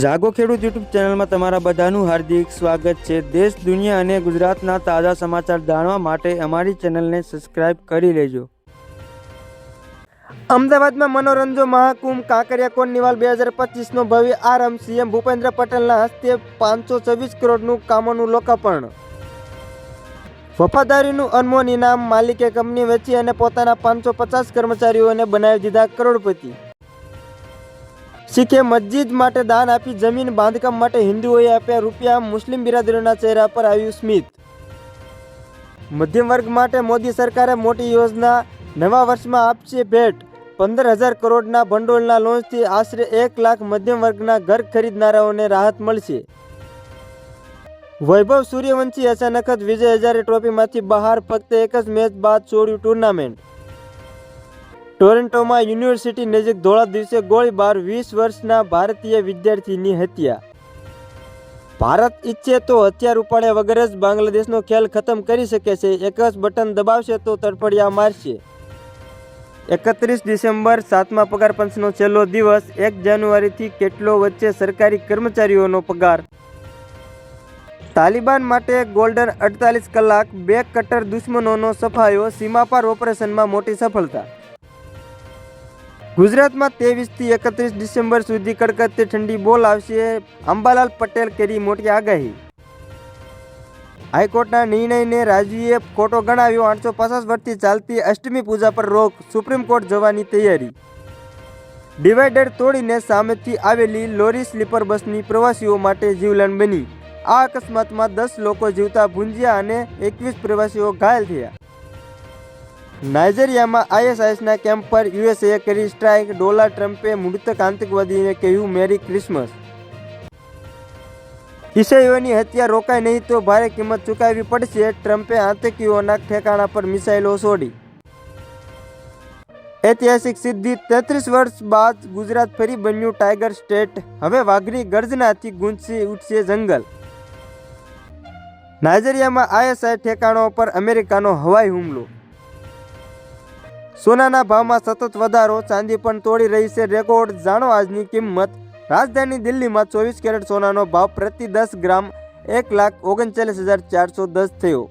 જાગો ખેડૂત યુટ્યુબ ચેનલમાં તમારા બધાનું હાર્દિક સ્વાગત છે. દેશ, દુનિયા અને ગુજરાતના તાજા સમાચાર જાણવા માટે અમારી ચેનલને સબસ્ક્રાઇબ કરી લેજો. અમદાવાદમાં મનોરંજન મહાકુંભ કાંકરિયા કોર્નિવાલ બે હજાર પચીસનો ભવ્ય આરંભ. સીએમ ભૂપેન્દ્ર પટેલના હસ્તે પાંચસો છવ્વીસ કરોડનું કામોનું લોકાર્પણ. વફાદારીનું અનમોલ ઇનામ માલિકે કંપની વેચી અને પોતાના પાંચસો પચાસ કર્મચારીઓને બનાવી દીધા કરોડપતિ. શીખે મસ્જિદ માટે દાન આપી જમીન બાંધકામ માટે હિન્દુઓએ આપ્યા રૂપિયા. મુસ્લિમ બિરાદરોના ચહેરા પર આવ્યું સ્મિત. મધ્યમ વર્ગ માટે મોદી સરકારે મોટી યોજના. નવા વર્ષમાં આપશે ભેટ. પંદર હજાર કરોડના ભંડોળના લોન્ચથી આશરે એક લાખ મધ્યમ વર્ગના ઘર ખરીદનારાઓને રાહત મળશે. વૈભવ સૂર્યવંશી અચાનક જ વિજય હજારે ટ્રોફીમાંથી બહાર ફક્ત એક જ મેચ બાદ છોડ્યું ટુર્નામેન્ટ. ટોરેન્ટોમાં યુનિવર્સિટી નજીક ધોળા દિવસે ગોળીબાર વીસ વર્ષના ભારતીય વિદ્યાર્થીની હત્યા. ભારત ઈચ્છે તો હથિયાર ઉપાડ્યા વગર જ બાંગ્લાદેશનો ખેલ ખતમ કરી શકે છે. એક જ બટન દબાવશે તો તડપડિયા મારશે. એકત્રીસ ડિસેમ્બર, સાતમા પગાર પંચનો છેલ્લો દિવસ. એક જાન્યુઆરીથી કેટલો વચ્ચે સરકારી કર્મચારીઓનો પગાર? તાલિબાન માટે ગોલ્ડન અડતાલીસ કલાક, બે કટ્ટર દુશ્મનોનો સફાયો, સીમા પાર ઓપરેશનમાં મોટી સફળતા. ગુજરાતમાં ત્રેવીસથી એકત્રીસ ડિસેમ્બર સુધી કડકડતી ઠંડી બોલ આવશે. અંબાલાલ પટેલ કરી મોટી આગાહી. હાઈકોર્ટના નિર્ણયને રાજવીએ ખોટો ગણાવ્યો. આઠસો પચાસ વર્ષથી ચાલતી અષ્ટમી પૂજા પર રોક. સુપ્રીમ કોર્ટ જવાની તૈયારી. ડિવાઈડર તોડીને સામેથી આવેલી લોરી સ્લીપર બસની પ્રવાસીઓ માટે જીવલેણ બની. આ અકસ્માતમાં દસ લોકો જીવતા ભૂંજ્યા અને એકવીસ પ્રવાસીઓ ઘાયલ થયા. નાઇજેરિયામાં આઈએસઆઈએસના કેમ્પ પર યુએસએ કરી સ્ટ્રાઇક, ડોનાલ્ડ ટ્રમ્પે મૃતક આતંકવાદીને કહ્યું, મેરી ક્રિસમસ. ઈસાઈઓની હત્યા રોકાય નહીં તો ભારે કિંમત ચૂકવવી પડશે. ટ્રમ્પે આતંકીઓના ઠેકાણા પર મિસાઇલો છોડી. ઐતિહાસિક સિદ્ધિ તેત્રીસ વર્ષ બાદ ગુજરાત ફરી બન્યું ટાઈગર સ્ટેટ. હવે વાઘની ગર્જનાથી ગુંજશે ઉઠશે જંગલ. નાઇજેરિયામાં આઈએસઆઈ ઠેકાણો પર અમેરિકાનો હવાઈ હુમલો. સોનાના ભાવમાં સતત વધારો, ચાંદી પણ તોડી રહી છે. રેકોર્ડ જાણો આજની કિંમત. રાજધાની દિલ્હીમાં ચોવીસ કેરેટ સોનાનો ભાવ પ્રતિ દસ ગ્રામ એક લાખ ઓગણચાલીસ હજાર ચારસો દસ થયો.